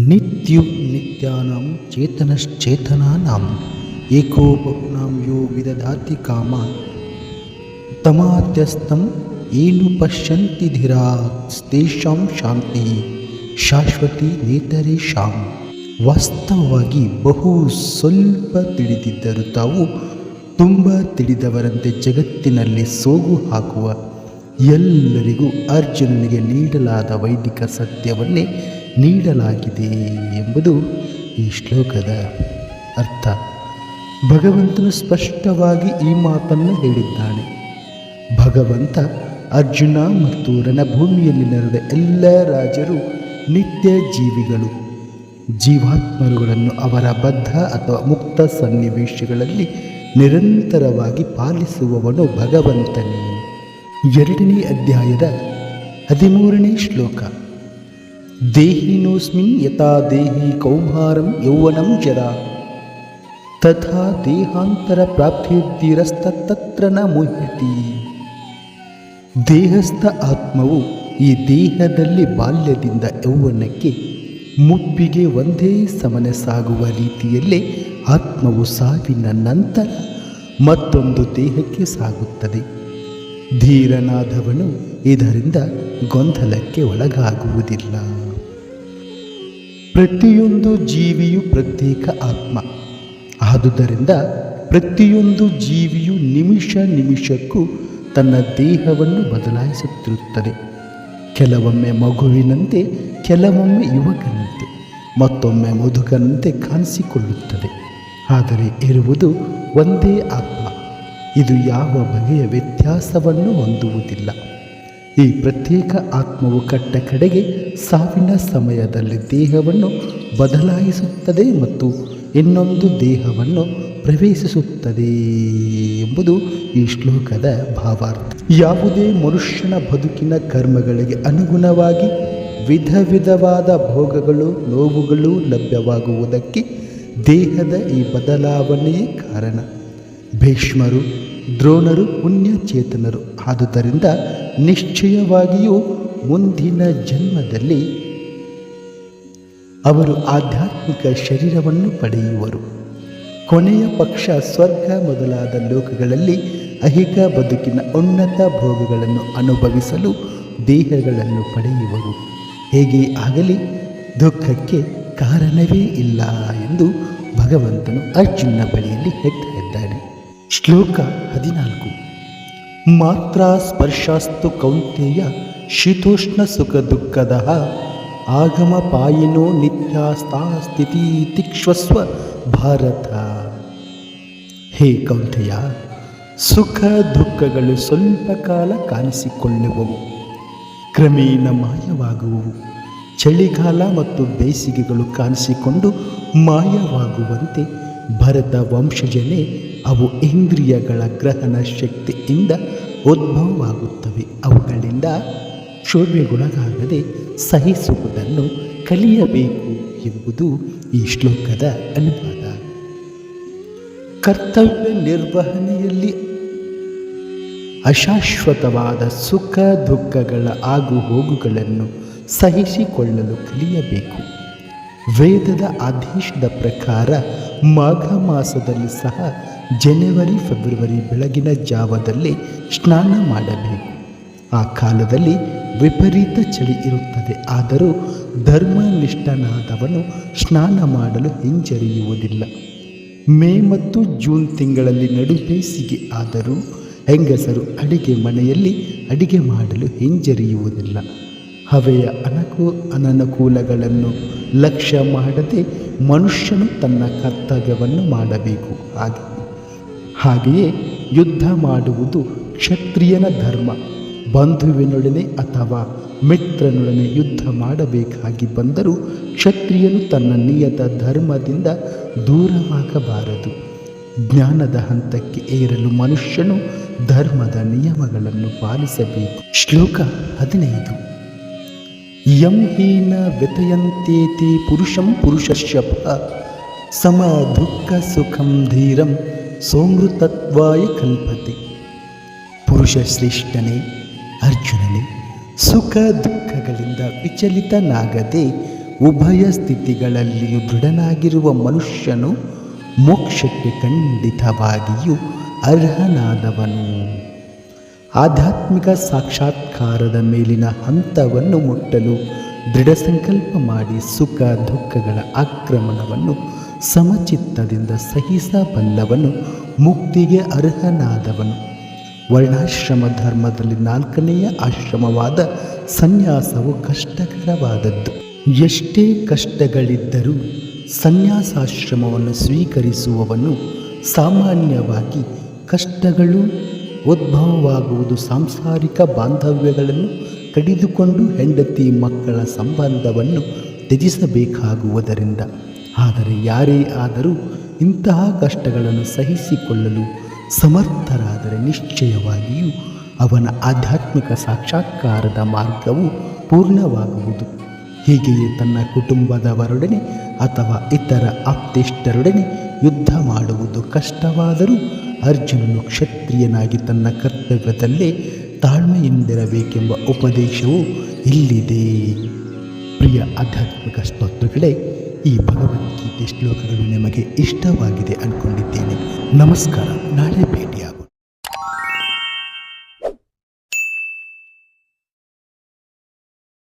ನಿತ್ಯು ನಿತ್ಯಾನಾಂ ಚೇತನಶ್ಚೇತನಾನಾಂ ಏಕೋಪನಾಂ ಯೋ ವಿದಧಾತಿ ಕಾಮ ತಮಾತ್ಯಸ್ತಂ ಏನು ಪಶ್ಯಂತಿ ತೇಷಾಂ ಶಾಂತಿ ಶಾಶ್ವತಿ ನೇತರೇಶಾಂ ವಾಸ್ತವವಾಗಿ ಬಹು ಸ್ವಲ್ಪ ತಿಳಿದಿದ್ದರೂ ತಾವು ತುಂಬ ತಿಳಿದವರಂತೆ ಜಗತ್ತಿನಲ್ಲಿ ಸೋಗು ಹಾಕುವ ಎಲ್ಲರಿಗೂ ಅರ್ಜುನನಿಗೆ ನೀಡಲಾದ ವೈದಿಕ ಸತ್ಯವನ್ನೇ ನೀಡಲಾಗಿದೆ ಎಂಬುದು ಈ ಶ್ಲೋಕದ ಅರ್ಥ. ಭಗವಂತನು ಸ್ಪಷ್ಟವಾಗಿ ಈ ಮಾತನ್ನು ಹೇಳಿದ್ದಾನೆ. ಭಗವಂತ ಅರ್ಜುನ ಮತ್ತು ರಣಭೂಮಿಯಲ್ಲಿ ನೆರೆದ ಎಲ್ಲ ರಾಜರು ನಿತ್ಯ ಜೀವಿಗಳು. ಜೀವಾತ್ಮರುಗಳನ್ನು ಅವರ ಬದ್ಧ ಅಥವಾ ಮುಕ್ತ ಸನ್ನಿವೇಶಗಳಲ್ಲಿ ನಿರಂತರವಾಗಿ ಪಾಲಿಸುವವನು ಭಗವಂತನೇ. ಎರಡನೇ ಅಧ್ಯಾಯದ ಹದಿಮೂರನೇ ಶ್ಲೋಕ. ದೇಹಿನೋಸ್ಮಿನ್ ಯಥಾ ದೇಹಿ ಕೌಮಾರಂ ಯೌವನಂ ಜರ. ತಥಾ ದೇಹಾಂತರ ಪ್ರಾಪ್ತಿಯುದ್ಧಿರಸ್ತತ್ರ ನ ಮುಹ್ಯತಿ. ದೇಹಸ್ಥ ಆತ್ಮವು ಈ ದೇಹದಲ್ಲಿ ಬಾಲ್ಯದಿಂದ ಯೌವನಕ್ಕೆ ಮುಪ್ಪಿಗೆ ಒಂದೇ ಸಮನೆ ಸಾಗುವ ರೀತಿಯಲ್ಲೇ ಆತ್ಮವು ಸಾವಿನ ನಂತರ ಮತ್ತೊಂದು ದೇಹಕ್ಕೆ ಸಾಗುತ್ತದೆ. ಧೀರನಾದವನು ಇದರಿಂದ ಗೊಂದಲಕ್ಕೆ ಒಳಗಾಗುವುದಿಲ್ಲ. ಪ್ರತಿಯೊಂದು ಜೀವಿಯು ಪ್ರತ್ಯೇಕ ಆತ್ಮ. ಆದುದರಿಂದ ಪ್ರತಿಯೊಂದು ಜೀವಿಯು ನಿಮಿಷ ನಿಮಿಷಕ್ಕೂ ತನ್ನ ದೇಹವನ್ನು ಬದಲಾಯಿಸುತ್ತಿರುತ್ತದೆ. ಕೆಲವೊಮ್ಮೆ ಮಗುವಿನಂತೆ, ಕೆಲವೊಮ್ಮೆ ಯುವಕನಂತೆ, ಮತ್ತೊಮ್ಮೆ ಮುದುಕನಂತೆ ಕಾಣಿಸಿಕೊಳ್ಳುತ್ತದೆ. ಆದರೆ ಇರುವುದು ಒಂದೇ ಆತ್ಮ. ಇದು ಯಾವ ಬಗೆಯ ವ್ಯತ್ಯಾಸವನ್ನು ಹೊಂದುವುದಿಲ್ಲ. ಈ ಪ್ರತ್ಯೇಕ ಆತ್ಮವು ಕಟ್ಟ ಕಡೆಗೆ ಸಾವಿನ ಸಮಯದಲ್ಲಿ ದೇಹವನ್ನು ಬದಲಾಯಿಸುತ್ತದೆ ಮತ್ತು ಇನ್ನೊಂದು ದೇಹವನ್ನು ಪ್ರವೇಶಿಸುತ್ತದೆ ಎಂಬುದು ಈ ಶ್ಲೋಕದ ಭಾವಾರ್ಥ. ಯಾವುದೇ ಮನುಷ್ಯನ ಬದುಕಿನ ಕರ್ಮಗಳಿಗೆ ಅನುಗುಣವಾಗಿ ವಿಧ ವಿಧವಾದ ಭೋಗಗಳು, ನೋವುಗಳು ಲಭ್ಯವಾಗುವುದಕ್ಕೆ ದೇಹದ ಈ ಬದಲಾವಣೆಯೇ ಕಾರಣ. ಭೀಷ್ಮರು, ದ್ರೋಣರು, ಪುಣ್ಯಚೇತನರು. ಆದುದರಿಂದ ನಿಶ್ಚಯವಾಗಿಯೂ ಮುಂದಿನ ಜನ್ಮದಲ್ಲಿ ಅವರು ಆಧ್ಯಾತ್ಮಿಕ ಶರೀರವನ್ನು ಪಡೆಯುವರು. ಕೊನೆಯ ಪಕ್ಷ ಸ್ವರ್ಗ ಮೊದಲಾದ ಲೋಕಗಳಲ್ಲಿ ಅಹಿಕ ಬದುಕಿನ ಉನ್ನತ ಭೋಗಗಳನ್ನು ಅನುಭವಿಸಲು ದೇಹಗಳನ್ನು ಪಡೆಯುವರು. ಹೇಗೆ ಆಗಲಿ ದುಃಖಕ್ಕೆ ಕಾರಣವೇ ಇಲ್ಲ ಎಂದು ಭಗವಂತನು ಅರ್ಜುನ ಬಳಿಯಲ್ಲಿ ಹೇಳ್ತಾ ಇದ್ದಾನೆ. ಶ್ಲೋಕ ಹದಿನಾಲ್ಕು. ಮಾತ್ರ ಸ್ಪರ್ಶಾಸ್ತು ಕೌಂತೆಯ ಶೀತೋಷ್ಣ ಸುಖ ದುಃಖದ ಆಗಮ ಪಾಯಿನೋ ನಿತ್ಯಾಸ್ತಾ ಸ್ಥಿತಿ ತಿಕ್ಷ್ವಸ್ವ ಭಾರತ. ಹೇ ಕೌಂತೆಯ, ಸುಖ ದುಃಖಗಳು ಸ್ವಲ್ಪ ಕಾಲ ಕಾಣಿಸಿಕೊಳ್ಳುವವು. ಕ್ರಮೇಣ ಮಾಯವಾಗುವವು. ಚಳಿಗಾಲ ಮತ್ತು ಬೇಸಿಗೆಗಳು ಕಾಣಿಸಿಕೊಂಡು ಮಾಯವಾಗುವಂತೆ ಭರತ ವಂಶಜನೇ ಅವು ಇಂದ್ರಿಯಗಳ ಗ್ರಹಣ ಶಕ್ತಿಯಿಂದ ಉದ್ಭವವಾಗುತ್ತವೆ. ಅವುಗಳಿಂದ ಕ್ಷೋಭೆಗೊಳಗಾಗದೆ ಸಹಿಸುವುದನ್ನು ಕಲಿಯಬೇಕು ಎಂಬುದು ಈ ಶ್ಲೋಕದ ಅನುವಾದ. ಕರ್ತವ್ಯ ನಿರ್ವಹಣೆಯಲ್ಲಿ ಅಶಾಶ್ವತವಾದ ಸುಖ ದುಃಖಗಳ ಆಗು ಹೋಗುಗಳನ್ನು ಸಹಿಸಿಕೊಳ್ಳಲು ಕಲಿಯಬೇಕು. ವೇದದ ಆದೇಶದ ಪ್ರಕಾರ ಮಾಘ ಮಾಸದಲ್ಲಿ ಸಹ ಜನವರಿ, ಫೆಬ್ರವರಿ ಬೆಳಗಿನ ಜಾವದಲ್ಲಿ ಸ್ನಾನ ಮಾಡಬೇಕು. ಆ ಕಾಲದಲ್ಲಿ ವಿಪರೀತ ಚಳಿ ಇರುತ್ತದೆ. ಆದರೂ ಧರ್ಮನಿಷ್ಠನಾದವನು ಸ್ನಾನ ಮಾಡಲು ಹಿಂಜರಿಯುವುದಿಲ್ಲ. ಮೇ ಮತ್ತು ಜೂನ್ ತಿಂಗಳಲ್ಲಿ ನಡು ಬೇಸಿಗೆ ಆದರೂ ಹೆಂಗಸರು ಅಡಿಗೆ ಮನೆಯಲ್ಲಿ ಅಡಿಗೆ ಮಾಡಲು ಹಿಂಜರಿಯುವುದಿಲ್ಲ. ಹವೆಯ ಅನಕು, ಅನನುಕೂಲಗಳನ್ನು ಲಕ್ಷ್ಯ ಮಾಡದೆ ಮನುಷ್ಯನು ತನ್ನ ಕರ್ತವ್ಯವನ್ನು ಮಾಡಬೇಕು. ಹಾಗೆ ಹಾಗೆಯೇ ಯುದ್ಧ ಮಾಡುವುದು ಕ್ಷತ್ರಿಯನ ಧರ್ಮ. ಬಂಧುವಿನೊಡನೆ ಅಥವಾ ಮಿತ್ರನೊಡನೆ ಯುದ್ಧ ಮಾಡಬೇಕಾಗಿ ಬಂದರೂ ಕ್ಷತ್ರಿಯನು ತನ್ನ ನಿಯತ ಧರ್ಮದಿಂದ ದೂರವಾಗಬಾರದು. ಜ್ಞಾನದ ಹಂತಕ್ಕೆ ಏರಲು ಮನುಷ್ಯನು ಧರ್ಮದ ನಿಯಮಗಳನ್ನು ಪಾಲಿಸಬೇಕು. ಶ್ಲೋಕ ಹದಿನೈದು. ಯಂ ಹೀನ ವ್ಯತಯಂತೇತಿ ಪುರುಷಂ ಪುರುಷಶ್ಯಪ ಸಮ ದುಃಖ ಸುಖಂ ಧೀರಂ ಸೋಮೃತತ್ವಾಯ ಕಲ್ಪತೆ. ಪುರುಷ ಶ್ರೇಷ್ಠನೇ ಅರ್ಜುನನೇ, ಸುಖ ದುಃಖಗಳಿಂದ ವಿಚಲಿತನಾಗದೆ ಉಭಯ ಸ್ಥಿತಿಗಳಲ್ಲಿಯೂ ದೃಢನಾಗಿರುವ ಮನುಷ್ಯನು ಮೋಕ್ಷಕ್ಕೆ ಖಂಡಿತವಾಗಿಯೂ ಅರ್ಹನಾದವನು. ಆಧ್ಯಾತ್ಮಿಕ ಸಾಕ್ಷಾತ್ಕಾರದ ಮೇಲಿನ ಹಂತವನ್ನು ಮುಟ್ಟಲು ದೃಢ ಸಂಕಲ್ಪ ಮಾಡಿ ಸುಖ ದುಃಖಗಳ ಆಕ್ರಮಣವನ್ನು ಸಮಚಿತ್ತದಿಂದ ಸಹಿಸಬಲ್ಲವನು, ಮುಕ್ತಿಗೆ ಅರ್ಹನಾದವನು. ವರ್ಣಾಶ್ರಮ ಧರ್ಮದಲ್ಲಿ ನಾಲ್ಕನೆಯ ಆಶ್ರಮವಾದ ಸನ್ಯಾಸವು ಕಷ್ಟಕರವಾದದ್ದು. ಎಷ್ಟೇ ಕಷ್ಟಗಳಿದ್ದರೂ ಸನ್ಯಾಸಾಶ್ರಮವನ್ನು ಸ್ವೀಕರಿಸುವವನು ಸಾಮಾನ್ಯವಾಗಿ ಕಷ್ಟಗಳು, ಉದ್ಭವವಾಗುವುದು ಸಾಂಸಾರಿಕ ಬಾಂಧವ್ಯಗಳನ್ನು ಕಡಿದುಕೊಂಡು ಹೆಂಡತಿ ಮಕ್ಕಳ ಸಂಬಂಧವನ್ನು ತ್ಯಜಿಸಬೇಕಾಗುವುದರಿಂದ. ಆದರೆ ಯಾರೇ ಆದರೂ ಇಂತಹ ಕಷ್ಟಗಳನ್ನು ಸಹಿಸಿಕೊಳ್ಳಲು ಸಮರ್ಥರಾದರೆ ನಿಶ್ಚಯವಾಗಿಯೂ ಅವನ ಆಧ್ಯಾತ್ಮಿಕ ಸಾಕ್ಷಾತ್ಕಾರದ ಮಾರ್ಗವು ಪೂರ್ಣವಾಗುವುದು. ಹೀಗೆಯೇ ತನ್ನ ಕುಟುಂಬದವರೊಡನೆ ಅಥವಾ ಇತರ ಆಪ್ತಿಷ್ಟರೊಡನೆ ಯುದ್ಧ ಮಾಡುವುದು ಕಷ್ಟವಾದರೂ ಅರ್ಜುನನು ಕ್ಷತ್ರಿಯನಾಗಿ ತನ್ನ ಕರ್ತವ್ಯದಲ್ಲೇ ತಾಳ್ಮೆಯಿಂದಿರಬೇಕೆಂಬ ಉಪದೇಶವು ಇಲ್ಲಿದೆ. ಪ್ರಿಯ ಆಧ್ಯಾತ್ಮಿಕ ಸ್ತೋತ್ರಗಳೇ ಈ ಭಗವದ್ಗೀತೆ ಶ್ಲೋಕಗಳು ನಿಮಗೆ ಇಷ್ಟವಾಗಿದೆ ಅಂದ್ಕೊಂಡಿದ್ದೇನೆ ನಮಸ್ಕಾರ. ನಾಳೆ ಭೇಟಿಯಾಗೋಣ.